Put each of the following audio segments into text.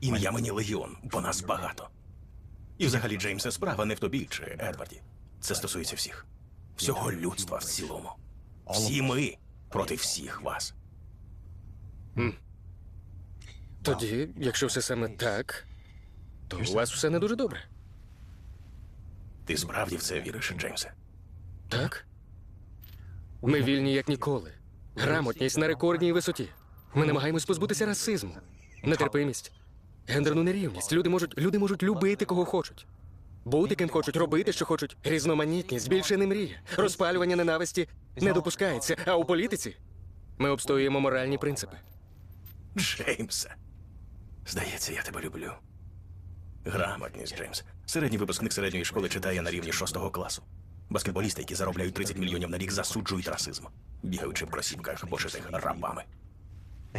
Ім'я мені Легіон, бо нас багато. І взагалі, Джеймсе, справа не в тобі чи Едварді. Це стосується всіх. Всього людства в цілому. Всі ми проти всіх вас. Тоді, якщо все саме так, то у вас все не дуже добре. Ти справді в це віриш, Джеймсе? Так? Ми вільні як ніколи. Грамотність на рекордній висоті. Ми намагаємось позбутися расизму, нетерпимість, гендерну нерівність. Люди можуть, люди можуть любити кого хочуть. Бути ким хочуть, робити, що хочуть. Різноманітність більше не мріє. Розпалювання ненависті не допускається. А у політиці ми обстоюємо моральні принципи. Джеймсе. Здається, я тебе люблю. Грамотність, Джеймс. Середній випускник середньої школи читає на рівні шостого класу. Баскетболісти, які заробляють 30 мільйонів на рік, засуджують расизм, бігаючи в кросівках, пошитих рабами.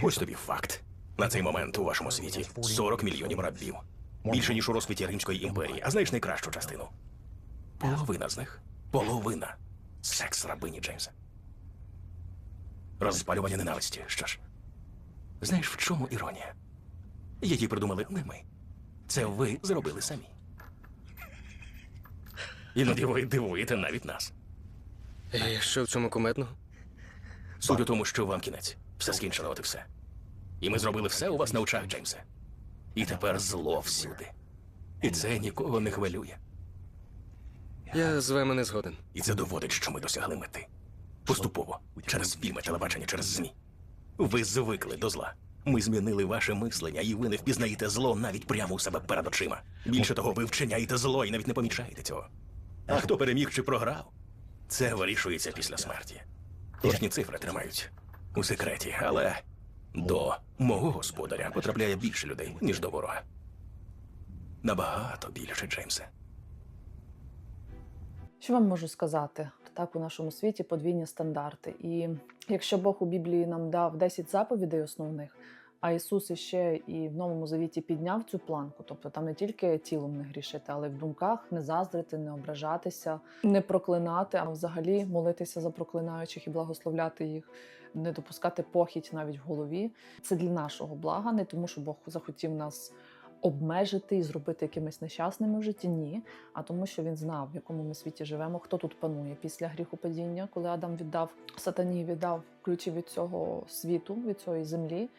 Ось тобі факт. На цей момент у вашому світі 40 мільйонів рабів. Більше, ніж у розквіті Римської імперії, а знаєш найкращу частину. Половина з них. Половина. Секс рабині, Джеймса. Розпалювання ненависті. Що ж, Знаєш, в чому іронія? Її придумали не ми. Це ви зробили самі. Іноді ви дивуєте навіть нас. І що в цьому кумедного? Суть у тому, що вам кінець. Все скінчено, от і все. І ми зробили все у вас на очах, Джеймсе. І тепер зло всюди. І це нікого не хвилює. Я з вами не згоден. І це доводить, що ми досягли мети. Поступово, через фільми, телебачення, через ЗМІ. Ви звикли до зла. Ми змінили ваше мислення, і ви не впізнаєте зло навіть прямо у себе перед очима. Більше того, ви вчиняєте зло і навіть не помічаєте цього. А хто переміг чи програв? Це вирішується після смерті. Точні цифри тримають у секреті, але до мого господаря потрапляє більше людей, ніж до ворога. Набагато більше, Джеймсе. Що вам можу сказати? Так, у нашому світі подвійні стандарти. І якщо Бог у Біблії нам дав 10 заповідей основних, а Ісус іще і в Новому Завіті підняв цю планку, тобто там не тільки тілом не грішити, але й в думках не заздрити, не ображатися, не проклинати, а взагалі молитися за проклинаючих і благословляти їх, не допускати похідь навіть в голові. Це для нашого блага, не тому, що Бог захотів нас обмежити і зробити якимись нещасними в житті. Ні, а тому, що він знав, в якому ми світі живемо, хто тут панує після гріхопадіння, коли Адам віддав сатані, віддав ключі від цього світу, від цієї землі.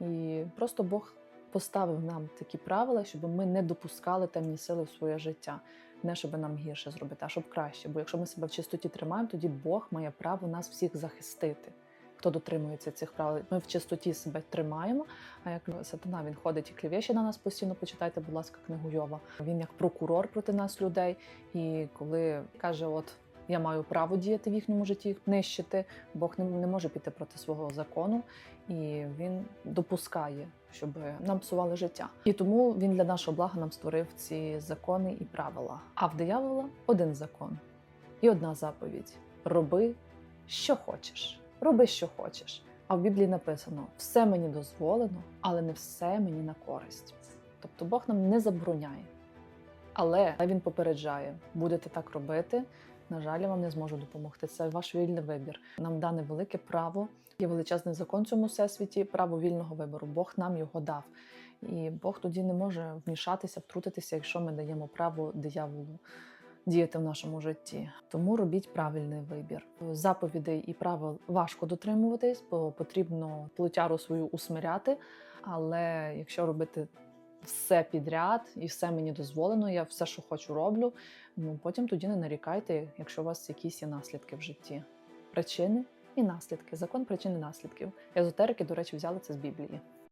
І просто Бог поставив нам такі правила, щоб ми не допускали темні сили в своє життя. Не щоб нам гірше зробити, а щоб краще. Бо якщо ми себе в чистоті тримаємо, тоді Бог має право нас всіх захистити. Хто дотримується цих правил, ми в чистоті себе тримаємо. А як сатана він ходить і клівєще на нас постійно, почитайте, будь ласка, книгу Йова. Він як прокурор проти нас, людей. І коли каже, от я маю право діяти в їхньому житті, нищити, Бог не, не може піти проти свого закону, і він допускає, щоб нам псували життя. І тому він для нашого блага нам створив ці закони і правила. А в диявола один закон і одна заповідь: роби, що хочеш. Роби, що хочеш. А в Біблії написано: все мені дозволено, але не все мені на користь. Тобто Бог нам не забороняє. Але він попереджає: будете так робити. На жаль, я вам не зможу допомогти. Це ваш вільний вибір. Нам дане велике право. Є величезний закон цьому всесвіті, право вільного вибору. Бог нам його дав. І Бог тоді не може вмішатися, втрутитися, якщо ми даємо право дияволу діяти в нашому житті. Тому робіть правильний вибір. Заповідей і правил важко дотримуватись, бо потрібно плотяру свою усмиряти. Але якщо робити все підряд і все мені дозволено, я все, що хочу, роблю. Ну потім тоді не нарікайте, якщо у вас якісь є наслідки в житті. Причини і наслідки. Закон причин наслідків. Езотерики, до речі, взяли це з Біблії.